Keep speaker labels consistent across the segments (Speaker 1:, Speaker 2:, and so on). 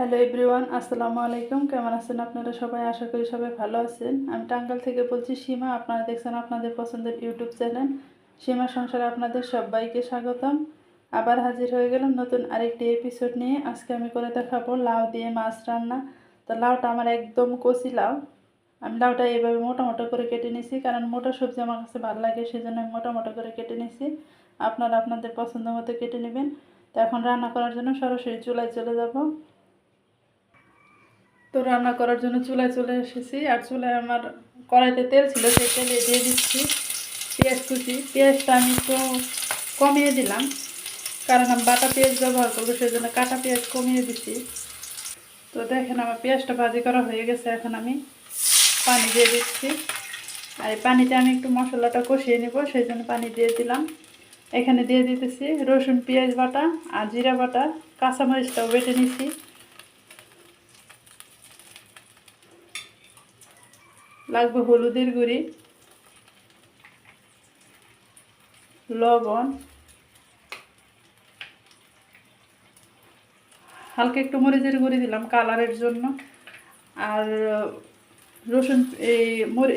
Speaker 1: Hello everyone আসসালামু আলাইকুম। কেমন আছেন আপনারা সবাই? আশা করি সবাই ভালো আছেন। আমি টাঙ্গাল থেকে বলছি সীমা। আপনারা দেখছেন আপনাদের পছন্দের ইউটিউব চ্যানেল। সীমা সংসারে আপনাদের সবাইকে স্বাগতম। আবার হাজির হয়ে গেলাম নতুন আরেকটি এপিসোড নিয়ে। আজকে আমি করে দেখাবো লাউ দিয়ে মাছ রান্না। তো লাউটা আমার একদম কচি লাউ। আমি লাউটা এইভাবে মোটা মোটা করে কেটে নিয়েছি কারণ মোটা সবজি আমার কাছে ভালো লাগে, সেজন্য আমি মোটা মোটা করে কেটে নিয়েছি আপনারা আপনাদের পছন্দ মতো কেটে নেবেন। তো এখন রান্না করার জন্য সরাসরি চুলায় চলে যাব। তো রান্না করার জন্য চুলায় চলে এসেছি। আর চুলায় আমার কড়াইতে তেল ছিল, সেই তেলে দিয়ে দিচ্ছি পেঁয়াজ কুচি। পেঁয়াজটা আমি একটু কমিয়ে দিলাম, কারণ আমি বাটা পেঁয়াজ ব্যবহার করব সেই জন্য কাটা পেঁয়াজ কমিয়ে দিচ্ছি। তো দেখেন আমার পেঁয়াজটা ভাজি করা হয়ে গেছে, এখন আমি পানি দিয়ে দিচ্ছি। আর এই পানিতে আমি একটু মশলাটা কষিয়ে নেব সেই জন্য পানি দিয়ে দিলাম। এখানে দিয়ে দিতেছি রসুন, পেঁয়াজ বাটা আর জিরা বাটা, কাঁচামরিচটাও বেটে নিছি। লাগবে হলুদের গুঁড়ি, লবণ, হালকা একটু মরিচের গুঁড়ি দিলাম কালারের জন্য। আর, রসুন, এই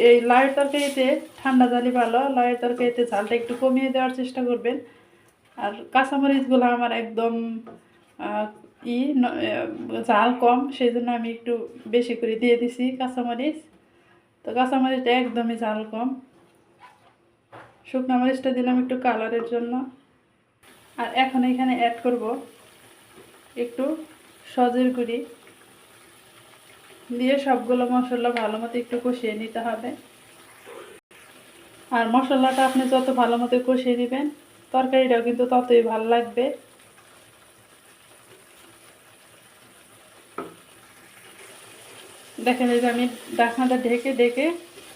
Speaker 1: এই লাউয়ের তরকারিতে ঠান্ডা জালি ভালো, লাউয়ের তরকারিতে ঝালটা একটু কমিয়ে দেওয়ার চেষ্টা করবেন। আর কাঁচামরিচগুলো আমার একদম ই ঝাল কম সেই জন্য আমি একটু বেশি করে দিয়ে দিছি কাঁচামরিচ। তো কাঁচামরিচটা একদমই ঝাল কম। শুকনো মরিচটা দিলাম একটু কালারের জন্য। আর এখন এখানে অ্যাড করব একটু সজের গুঁড়ি। দিয়ে সবগুলো মশলা ভালো মতো একটু কষিয়ে নিতে হবে। আর মশলাটা আপনি যত ভালো মতো কষিয়ে নেবেন, তরকারিটাও কিন্তু ততই ভালো লাগবে। দেখেন এই যে আমি ডাকনাটা ঢেকে ঢেকে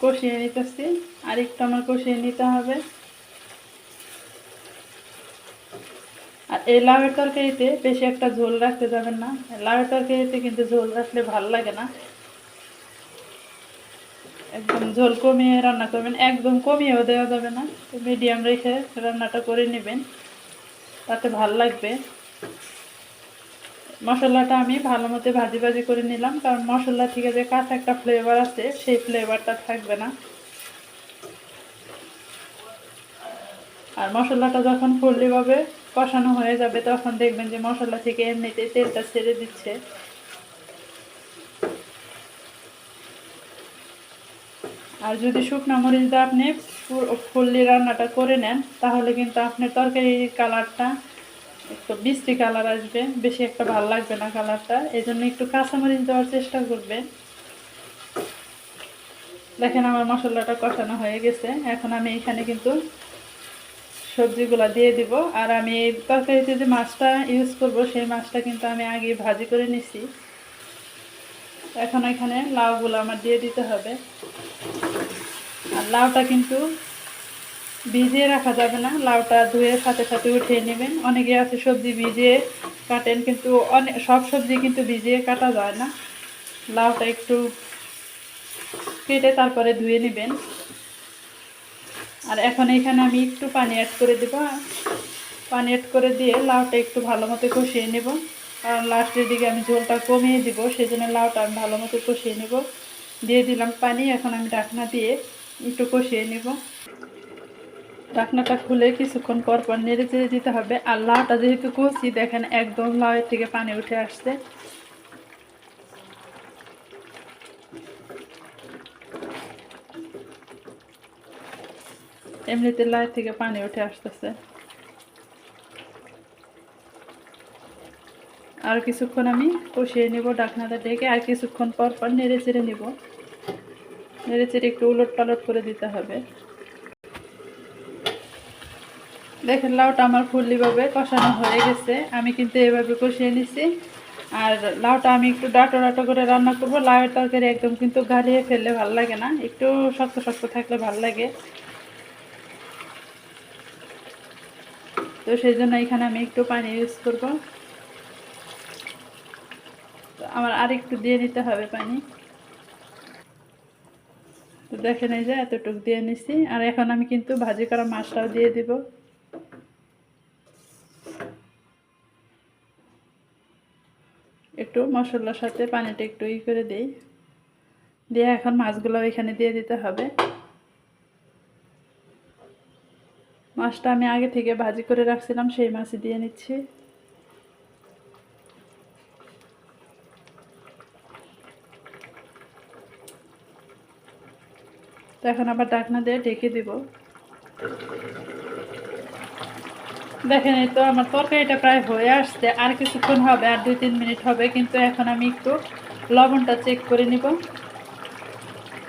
Speaker 1: কষিয়ে নিতেছি। আর একটু আমার কষিয়ে নিতে হবে। আর এই লাউয়ের তরকারিতে বেশি একটা ঝোল রাখতে যাবেন না। লাউয়ের তরকারিতে কিন্তু ঝোল রাখলে ভালো লাগে না। একদম ঝোল কমিয়ে রান্না করবেন। একদম কমিয়েও দেওয়া যাবে না। মিডিয়াম রেখে রান্নাটা করে নেবেন। তাতে ভালো লাগবে। মশলাটা আমি ভালো মতো ভাজি ভাজি করে নিলাম, কারণ মশলা থেকে যে কাঁচা একটা ফ্লেভার আছে, সেই ফ্লেভারটা থাকবে না। আর মশলাটা যখন ফুললিভাবে কষানো হয়ে যাবে, তখন দেখবেন যে মশলা থেকে এমনিতে তেলটা ছেড়ে দিচ্ছে। আর যদি শুকনো মরিচ দিয়ে আপনি ফুললি রান্নাটা করে নেন, তাহলে কিন্তু আপনার তরকারির কালারটা একটু বৃষ্টি কালার আসবে, বেশি একটা ভালো লাগবে না কালারটা এই জন্য একটু কাঁচামরিচ দেওয়ার চেষ্টা করবেন। দেখেন আমার মশলাটা কষানো হয়ে গেছে, এখন আমি এখানে কিন্তু সবজিগুলো দিয়ে দিব, আর আমি এই তরকারিতে যে মাছটা ইউজ করব, সেই মাছটা কিন্তু আমি আগে ভাজি করে নিছি। এখন এখানে লাউগুলো আমার দিয়ে দিতে হবে। আর লাউটা কিন্তু ভিজিয়ে রাখা যাবে না, লাউটা ধুয়ে সাথে সাথে উঠিয়ে নেবেন। অনেকে আছে সবজি ভিজিয়ে কাটেন, কিন্তু অনেক সব সবজি কিন্তু ভিজিয়ে কাটা যায় না। লাউটা একটু কেটে তারপরে ধুয়ে নেবেন। আর এখন এখানে আমি একটু পানি অ্যাড করে দেব। পানি অ্যাড করে দিয়ে লাউটা একটু ভালো মতো কষিয়ে নেব। কারণ লাস্টের দিকে আমি ঝোলটা কমিয়ে দিব সেই জন্য লাউটা আমি ভালো মতো কষিয়ে নেব। দিয়ে দিলাম পানি, এখন আমি ঢাকনা দিয়ে একটু কষিয়ে নেব। ঢাকনাটা খুলে কিছুক্ষণ পর পর নেড়ে চেড়ে দিতে হবে। আর লাউটা যেহেতু কষি, দেখেন একদম লাউয়ের থেকে পানি উঠে আসছে। এমনিতে লাই থেকে পানি উঠে আসতেছে। আর কিছুক্ষণ আমি কষিয়ে নেব ডাকনাটা ডেকে, আর কিছুক্ষণ পর পর নেড়ে চেড়ে নেব। নেড়ে চেড়ে একটু উলট পালট করে দিতে হবে। দেখেন লাউটা আমার ফুললিভাবে কষানো হয়ে গেছে। আমি কিন্তু এভাবে কষিয়ে নিছি। আর লাউটা আমি একটু ডাটো ডাটো করে রান্না করব। লাউয়ের তরকারি একদম কিন্তু গালিয়ে ফেললে ভালো লাগে না। একটু শক্ত শক্ত থাকলে ভালো লাগে। তো সেই জন্য এখানে আমি একটু পানি ইউজ করব। আমার আর একটু দিয়ে নিতে হবে পানি। তো দেখেন এই যে এতটুকু দিয়ে নিছি। আর এখন আমি কিন্তু ভাজি করা মাছটাও দিয়ে দিব। মশলার সাথে পানিটা একটু ই করে দিই। দিয়ে এখন মাছগুলো এখানে দিয়ে দিতে হবে। মাছটা আমি আগে থেকে ভাজি করে রাখছিলাম, সেই মাছই দিয়ে নিচ্ছি। তো এখন আবার ডাকনা দিয়ে ঢেকে দিব। দেখেন, এই তো আমার তরকারিটা প্রায় হয়ে আসছে। আর কিছুক্ষণ হবে, আর দুই তিন মিনিট হবে, কিন্তু এখন আমি একটু লবণটা চেক করে নিব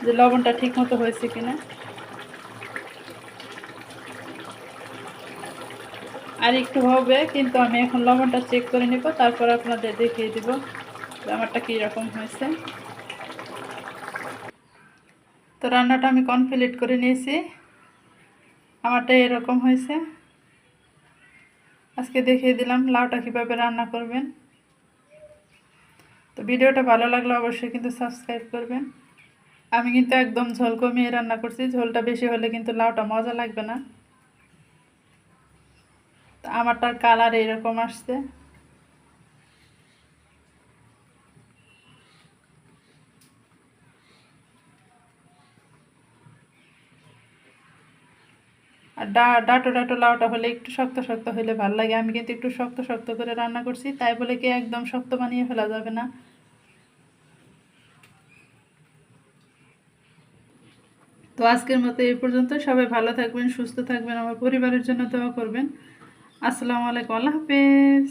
Speaker 1: যে লবণটা ঠিক মতো হয়েছে কিনা। আর একটু হবে, কিন্তু আমি এখন লবণটা চেক করে নিব, তারপর আপনাদের দেখিয়ে দিব আমারটা কীরকম হয়েছে। তো রান্নাটা আমি কমপ্লিট করে নিয়েছি। আমারটা এরকম হয়েছে। আজকে দেখিয়ে দিলাম লাউটা কীভাবে রান্না করবেন। তো ভিডিওটা ভালো লাগলে অবশ্যই কিন্তু সাবস্ক্রাইব করবেন। আমি কিন্তু একদম ঝোল কমিয়ে রান্না করছি, ঝোলটা বেশি হলে কিন্তু লাউটা মজা লাগবে না। আমারটার কালার এরকম আসছে। আর ডা, ডাটো ডাটো লাউটা হলে একটু শক্ত শক্ত হলে ভালো লাগে। আমি কিন্তু একটু শক্ত শক্ত করে রান্না করছি, তাই বলে কি একদম শক্ত বানিয়ে ফেলা যাবে না। তো আজকের মতো এই পর্যন্ত। সবাই ভালো থাকবেন, সুস্থ থাকবেন, আমার পরিবারের জন্য দোয়া করবেন। আসসালামু আলাইকুম, আল্লাহ হাফেজ।